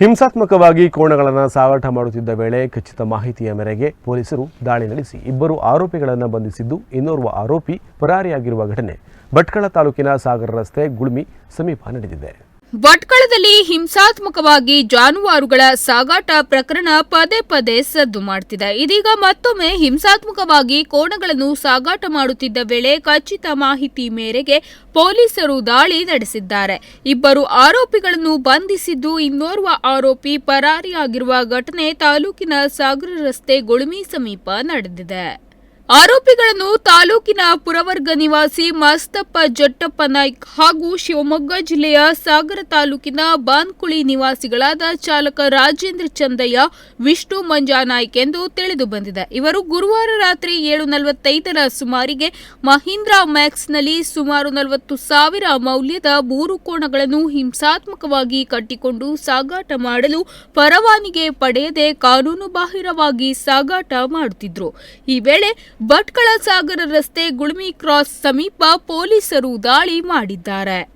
ಹಿಂಸಾತ್ಮಕವಾಗಿ ಕೋಣಗಳನ್ನು ಸಾಗಾಟ ಮಾಡುತ್ತಿದ್ದ ವೇಳೆ ಖಚಿತ ಮಾಹಿತಿಯ ಮೇರೆಗೆ ಪೊಲೀಸರು ದಾಳಿ ನಡೆಸಿ ಇಬ್ಬರು ಆರೋಪಿಗಳನ್ನು ಬಂಧಿಸಿದ್ದು ಇನ್ನೋರ್ವ ಆರೋಪಿ ಪರಾರಿಯಾಗಿರುವ ಘಟನೆ ಭಟ್ಕಳ ತಾಲೂಕಿನ ಸಾಗರ ರಸ್ತೆ ಗುಳ್ಮಿ ಸಮೀಪ ನಡೆದಿದೆ. ಭಟ್ಕಳದಲ್ಲಿ ಹಿಂಸಾತ್ಮಕವಾಗಿ ಜಾನುವಾರುಗಳ ಸಾಗಾಟ ಪ್ರಕರಣ ಪದೇ ಪದೇ ಸದ್ದು ಮಾಡ್ತಿದೆ. ಇದೀಗ ಮತ್ತೊಮ್ಮೆ ಹಿಂಸಾತ್ಮಕವಾಗಿ ಕೋಣಗಳನ್ನು ಸಾಗಾಟ ಮಾಡುತ್ತಿದ್ದ ವೇಳೆ ಖಚಿತ ಮಾಹಿತಿ ಮೇರೆಗೆ ಪೊಲೀಸರು ದಾಳಿ ನಡೆಸಿದ್ದಾರೆ. ಇಬ್ಬರು ಆರೋಪಿಗಳನ್ನು ಬಂಧಿಸಿದ್ದು ಇನ್ನೋರ್ವ ಆರೋಪಿ ಪರಾರಿಯಾಗಿರುವ ಘಟನೆ ತಾಲೂಕಿನ ಸಾಗರ ರಸ್ತೆ ಗುಳುಮಿ ಸಮೀಪ ನಡೆದಿದೆ. ಆರೋಪಿಗಳನ್ನು ತಾಲೂಕಿನ ಪುರವರ್ಗ ನಿವಾಸಿ ಮಸ್ತಪ್ಪ ಜಟ್ಟಪ್ಪ ನಾಯ್ಕ್ ಹಾಗೂ ಶಿವಮೊಗ್ಗ ಜಿಲ್ಲೆಯ ಸಾಗರ ತಾಲೂಕಿನ ಬಾನ್ಕುಳಿ ನಿವಾಸಿಗಳಾದ ಚಾಲಕ ರಾಜೇಂದ್ರ ಚಂದಯ್ಯ, ವಿಷ್ಣು ಮಂಜಾ ನಾಯ್ಕ್ ಎಂದು ತಿಳಿದು ಬಂದಿದೆ. ಇವರು ಗುರುವಾರ ರಾತ್ರಿ ಏಳು ನಲವತ್ತೈದರ ಸುಮಾರಿಗೆ ಮಹೀಂದ್ರಾ ಮ್ಯಾಕ್ಸ್ನಲ್ಲಿ ಸುಮಾರು ನಲವತ್ತು ಸಾವಿರ ಮೌಲ್ಯದ ಮೂರು ಕೋಣಗಳನ್ನು ಹಿಂಸಾತ್ಮಕವಾಗಿ ಕಟ್ಟಿಕೊಂಡು ಸಾಗಾಟ ಮಾಡಲು ಪರವಾನಿಗೆ ಪಡೆಯದೆ ಕಾನೂನುಬಾಹಿರವಾಗಿ ಸಾಗಾಟ ಮಾಡುತ್ತಿದ್ದರು ಈ ವೇಳೆ ಭಟ್ಕಳ ಸಾಗರ ರಸ್ತೆ ಗುಳ್ಮಿ ಕ್ರಾಸ್ ಸಮೀಪ ಪೊಲೀಸರು ದಾಳಿ ಮಾಡಿದ್ದಾರೆ.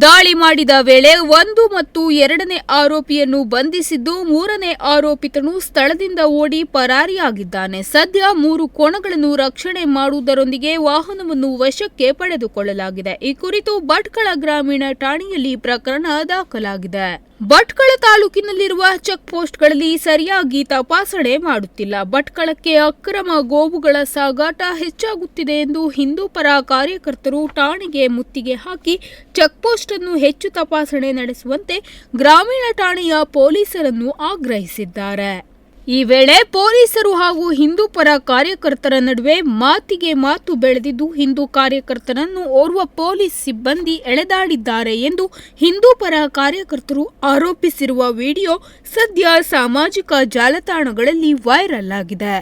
ದಾಳಿ ಮಾಡಿದ ವೇಳೆ ಒಂದು ಮತ್ತು ಎರಡನೇ ಆರೋಪಿಯನ್ನು ಬಂಧಿಸಿದ್ದು ಮೂರನೇ ಆರೋಪಿತನು ಸ್ಥಳದಿಂದ ಓಡಿ ಪರಾರಿಯಾಗಿದ್ದಾನೆ. ಸದ್ಯ ಮೂರು ಕೋಣಗಳನ್ನು ರಕ್ಷಣೆ ಮಾಡುವುದರೊಂದಿಗೆ ವಾಹನವನ್ನು ವಶಕ್ಕೆ ಪಡೆದುಕೊಳ್ಳಲಾಗಿದೆ. ಈ ಕುರಿತು ಭಟ್ಕಳ ಗ್ರಾಮೀಣ ಠಾಣೆಯಲ್ಲಿ ಪ್ರಕರಣ ದಾಖಲಾಗಿದೆ. ಭಟ್ಕಳ ತಾಲೂಕಿನಲ್ಲಿರುವ ಚೆಕ್ ಪೋಸ್ಟ್ಗಳಲ್ಲಿ ಸರಿಯಾಗಿ ತಪಾಸಣೆ ಮಾಡುತ್ತಿಲ್ಲ. ಭಟ್ಕಳಕ್ಕೆ ಅಕ್ರಮ ಗೋವುಗಳ ಸಾಗಾಟ ಹೆಚ್ಚಾಗುತ್ತಿದೆ ಎಂದು ಹಿಂದೂ ಪರ ಕಾರ್ಯಕರ್ತರು ಠಾಣೆಗೆ ಮುತ್ತಿಗೆ ಹಾಕಿ ಚೆಕ್ ಪೋಸ್ಟ್ ಅನ್ನು ಹೆಚ್ಚು ತಪಾಸಣೆ ನಡೆಸುವಂತೆ ಗ್ರಾಮೀಣ ಠಾಣೆಯ ಪೊಲೀಸರನ್ನು ಆಗ್ರಹಿಸಿದ್ದಾರೆ. ಈ ವೇಳೆ ಪೊಲೀಸರು ಹಾಗೂ ಹಿಂದೂ ಪರ ಕಾರ್ಯಕರ್ತರ ನಡುವೆ ಮಾತಿಗೆ ಮಾತು ಬೆಳೆದಿದ್ದು, ಹಿಂದೂ ಕಾರ್ಯಕರ್ತರನ್ನು ಓರ್ವ ಪೊಲೀಸ್ ಸಿಬ್ಬಂದಿ ಎಳೆದಾಡಿದ್ದಾರೆ ಎಂದು ಹಿಂದೂ ಪರ ಕಾರ್ಯಕರ್ತರು ಆರೋಪಿಸಿರುವ ವಿಡಿಯೋ ಸದ್ಯ ಸಾಮಾಜಿಕ ಜಾಲತಾಣಗಳಲ್ಲಿ ವೈರಲ್ ಆಗಿದೆ.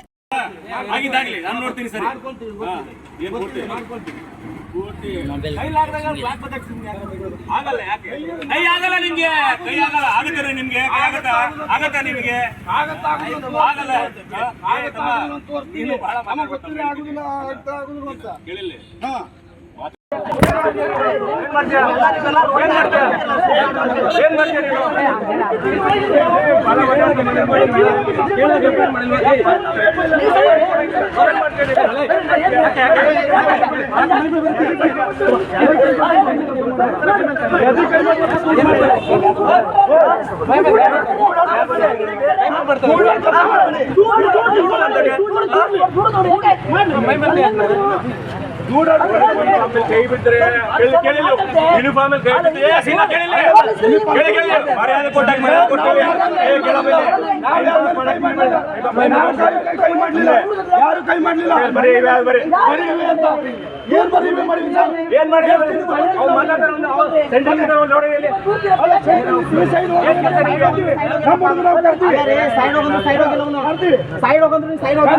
ಆಗಲ್ಲ ಯಾಕೆ? ಕೈ ಆಗಲ್ಲ ನಿಮ್ಗೆ. ಕೈ ಆಗಲ್ಲ. ಆಗುತ್ತಾರೆ ನಿಮ್ಗೆ. ಆಗತ್ತಾ ಆಗತ್ತಾ? ನಿಮ್ಗೆ? ಆಗಲ್ಲ. ಕೇಳಿಲ್ಲ. ಏನ್ ಕೈ ಯೂನಿಫಾರ್ಮ್ ಕೈ ಮರ್ಯಾದೆ ಕೊಟ್ಟಾಗ ಮರ್ಯಾದೆ ಕೊಡ್ತೀವಿ ಏ ಕೇಳಬೇಡಿ ಯಾರು ಕೈ ಮಾಡಲಿಲ್ಲ ಬರೀ ಬರೀ ಏನ್ ಬರೀ? ಏನ್ ಮಾಡಿ ನೋಡಿ ಅಲ್ಲ, ಸೈಡ್ ಹೋಗಂದ್ರೆ ಸೈಡ್ ಹೋಗಂದ್ರೆ ಸೈಡ್ ಹೋಗಂದ್ರೆ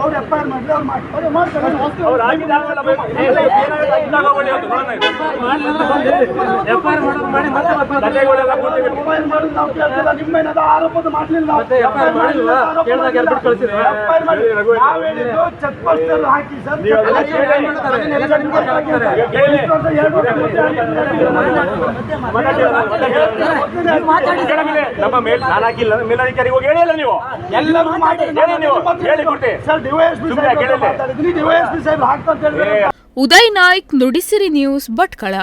ಅವ್ರು ಅವ್ರು ಮಾಡಿ. ಅವ್ರು ಮಾಡ್ತಾರೆ, ಆರೋಪದ ಮಾಡ್ಲಿಲ್ಲ ಚೆಕ್ ಪೋಸ್ಟ್ ಹಾಕಿ ಸರ್. ಎರಡು. ನಮ್ಮ ಮೇಲ್ ನಾನು ಹಾಕಿಲ್ಲ ಮೇಲಧಿಕಾರಿಗೆ ಹೋಗಿ ಹೇಳಿಲ್ಲ ನೀವು. ಎಲ್ಲರೂ ಮಾಡಿ ಹೇಳಿ ನೀವು. ಹೇಳಿ ಕೊಡ್ತಿ ಸರ್ ಡಿವೈಎಸ್ಪಿ ಸುಮ್ನೆ ಸಾಹೇಬ್ ಕೇಳಿಲ್ಲ. ಮಾತಾಡಿದ್ರಿ ಡಿವೈಎಸ್ಪಿ ಹಾಕ್ತಾ ಅಂತ ಹೇಳಿದ್ರೆ ಉದಯ್ ನಾಯ್ಕ್ ನುಡಿಸಿರಿ ನ್ಯೂಸ್ ಭಟ್ಕಳ.